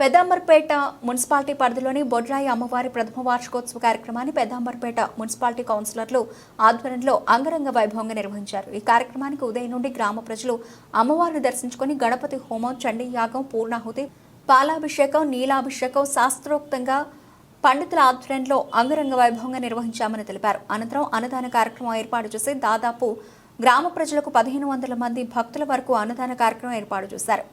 Pedda Amberpet municipality పరిధిలోని బొడ్రాయి అమ్మవారి ప్రథమ వార్షికోత్సవ కార్యక్రమాన్ని పెద్దాంబర్పేట మున్సిపాలిటీ కౌన్సిలర్లు ఆధ్వర్యంలో అంగరంగ వైభవంగా నిర్వహించారు. ఈ కార్యక్రమానికి ఉదయం నుండి గ్రామ ప్రజలు అమ్మవారిని దర్శించుకొని గణపతి హోమం చండీ యాగం పూర్ణాహుతి పాలాభిషేకం నీలాభిషేకం శాస్త్రోక్తంగా పండితుల ఆధ్వర్యంలో అంగరంగ వైభవంగా నిర్వహించామని తెలిపారు. అనంతరం అన్నదాన కార్యక్రమం ఏర్పాటు చేసి దాదాపు గ్రామ ప్రజలకు పదిహేను వందల మంది భక్తుల వరకు అన్నదాన కార్యక్రమం ఏర్పాటు చేశారు.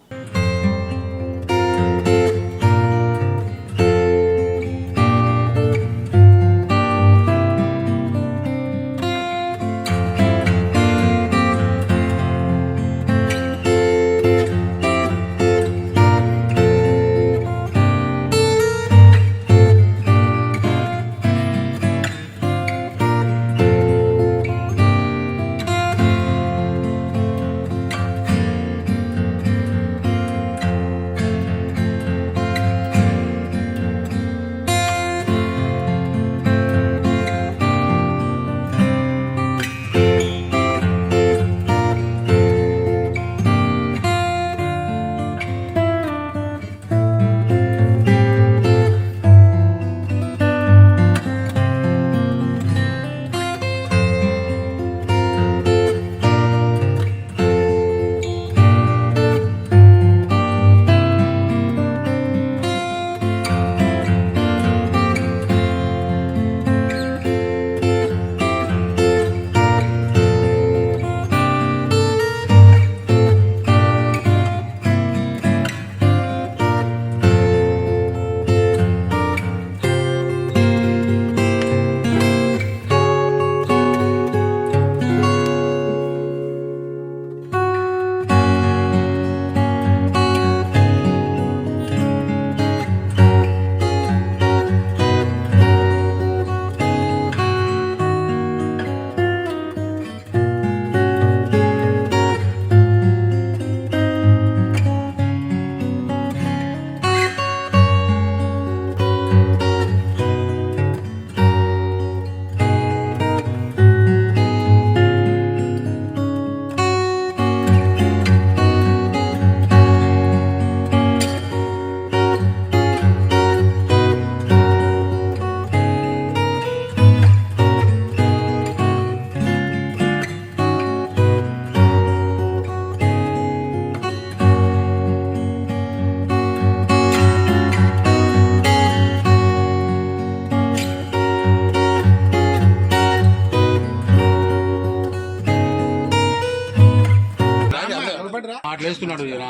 అట్లా వేసుకున్నాడు ఈయన.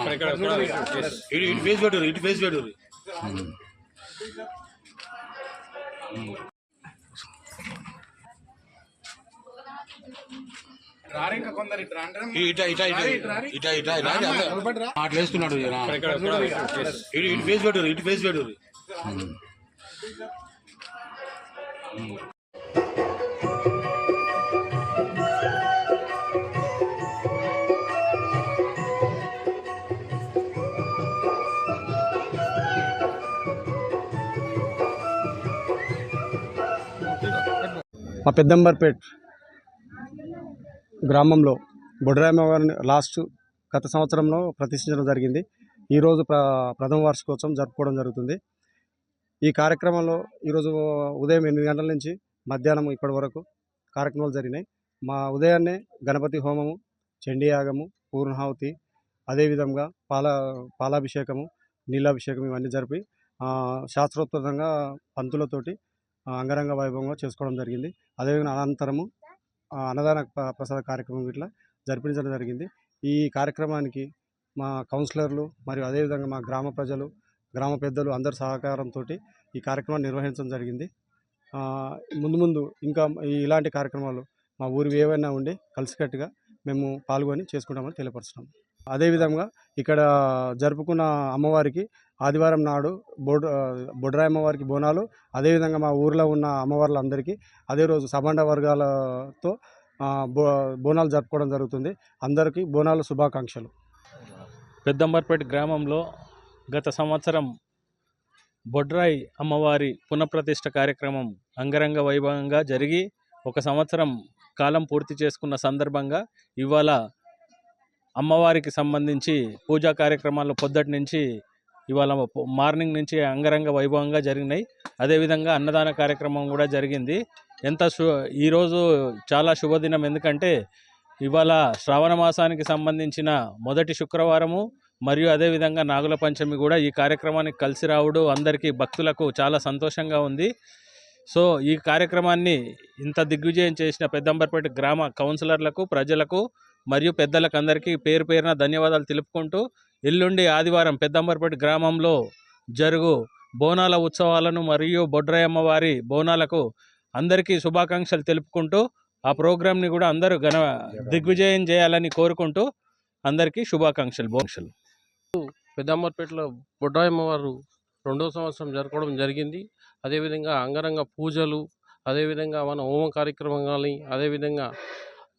ఇటు ఇటు ఫేస్ పెట్టు ఇటు ఫేస్ పెట్టు. అట్లా. ఇటు ఫేస్ ఇటు ఫేస్ పెట్టు మా పెద్దంబర్పేట్ గ్రామంలో బొడ్రాయమ్మ గారిని లాస్ట్ గత సంవత్సరంలో ప్రతిష్ఠించడం జరిగింది. ఈరోజు ప్ర ప్రథమ వార్షికోత్సవం జరుపుకోవడం జరుగుతుంది. ఈ కార్యక్రమంలో ఈరోజు ఉదయం ఎనిమిది గంటల నుంచి మధ్యాహ్నం ఇప్పటి వరకు కార్యక్రమాలు జరిగినాయి. మా ఉదయాన్నే గణపతి హోమము చండీయాగము పూర్ణాహుతి అదేవిధంగా పాల పాలాభిషేకము నీలాభిషేకం ఇవన్నీ జరిపి ఆ, పంతులతోటి అంగరంగ వైభవంగా చేసుకోవడం జరిగింది. అదేవిధంగా అనంతరము అన్నదాన ప్రసాద కార్యక్రమం ఇట్లా జరిపించడం జరిగింది. ఈ కార్యక్రమానికి మా కౌన్సిలర్లు మరియు అదేవిధంగా మా గ్రామ ప్రజలు గ్రామ పెద్దలు అందరి సహకారంతో ఈ కార్యక్రమాన్ని నిర్వహించడం జరిగింది. ముందు ముందు ఇంకా ఈ- ఇలాంటి కార్యక్రమాలు మా ఊరి ఏవైనా ఉండి కలిసికట్టుగా మేము పాల్గొని చేసుకుంటామని తెలియపరుస్తున్నాం. అదేవిధంగా ఇక్కడ జరుపుకున్న అమ్మవారికి ఆదివారం నాడు బొడ్ బొడ్రాయి అమ్మవారికి బోనాలు అదేవిధంగా మా ఊర్లో ఉన్న అమ్మవార్లందరికీ అదే రోజు సబండ వర్గాలతో బో బోనాలు జరుపుకోవడం జరుగుతుంది. అందరికీ బోనాల శుభాకాంక్షలు. పెద్దంబర్పేట గ్రామంలో గత సంవత్సరం బొడ్రాయి అమ్మవారి పునఃప్రతిష్ఠ కార్యక్రమం అంగరంగ వైభవంగా జరిగి ఒక సంవత్సరం కాలం పూర్తి చేసుకున్న సందర్భంగా ఇవాళ అమ్మవారికి సంబంధించి పూజా కార్యక్రమాలు పొద్దటి నుంచి ఇవాళ మార్నింగ్ నుంచి అంగరంగ వైభవంగా జరిగినాయి. అదేవిధంగా అన్నదాన కార్యక్రమం కూడా జరిగింది. ఎంత శు ఈరోజు చాలా శుభదినం. ఎందుకంటే ఇవాళ శ్రావణ మాసానికి సంబంధించిన మొదటి శుక్రవారము మరియు అదేవిధంగా నాగుల పంచమి కూడా ఈ కార్యక్రమానికి కలిసి రావుడు అందరికీ భక్తులకు చాలా సంతోషంగా ఉంది. సో ఈ కార్యక్రమాన్ని ఇంత దిగ్విజయం చేసిన పెద్దంబర్పేట గ్రామ కౌన్సిలర్లకు ప్రజలకు మరియు పెద్దలకందరికీ పేరు పేరున ధన్యవాదాలు తెలుపుకుంటూ ఎల్లుండి ఆదివారం పెద్దంబర్పేట గ్రామంలో జరుగు బోనాల ఉత్సవాలను మరియు బొడ్రాయమ్మ వారి బోనాలకు అందరికీ శుభాకాంక్షలు తెలుపుకుంటూ ఆ ప్రోగ్రామ్ని కూడా అందరూ ఘన దిగ్విజయం చేయాలని కోరుకుంటూ అందరికీ శుభాకాంక్షలు బోంక్షలు పెద్దాంబర్పేటలో బొడ్రాయమ్మ వారు రెండో సంవత్సరం జరపడం జరిగింది. అదేవిధంగా అంగరంగ పూజలు అదేవిధంగా మన హోమ కార్యక్రమం కానీ అదేవిధంగా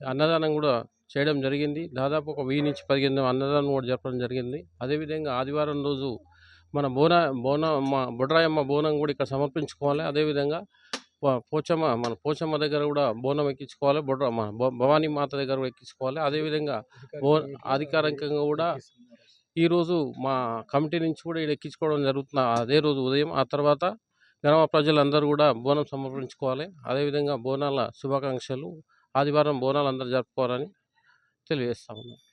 అన్నదానం కూడా చేయడం జరిగింది. దాదాపు ఒక వెయ్యి నుంచి పదిహేను అన్నదానం కూడా జరపడం జరిగింది. అదేవిధంగా ఆదివారం రోజు మన బోన బోన మా బొడ్రాయమ్మ బోనం కూడా ఇక్కడ సమర్పించుకోవాలి. అదేవిధంగా పోచమ్మ మన పోచమ్మ దగ్గర కూడా బోనం ఎక్కించుకోవాలి. బొడ్ర మన భ- భవానీ మాత దగ్గర కూడా ఎక్కించుకోవాలి. అదేవిధంగా బో అధికారికంగా కూడా ఈ రోజు మా కమిటీ నుంచి కూడా ఇక్కడ ఎక్కించుకోవడం జరుగుతున్న అదే రోజు ఉదయం. ఆ తర్వాత గ్రామ ప్రజలందరూ కూడా బోనం సమర్పించుకోవాలి. అదేవిధంగా బోనాల శుభాకాంక్షలు. ఆదివారం బోనాలు అందరూ జరుపుకోవాలని తెలియజేస్తా ఉన్నాను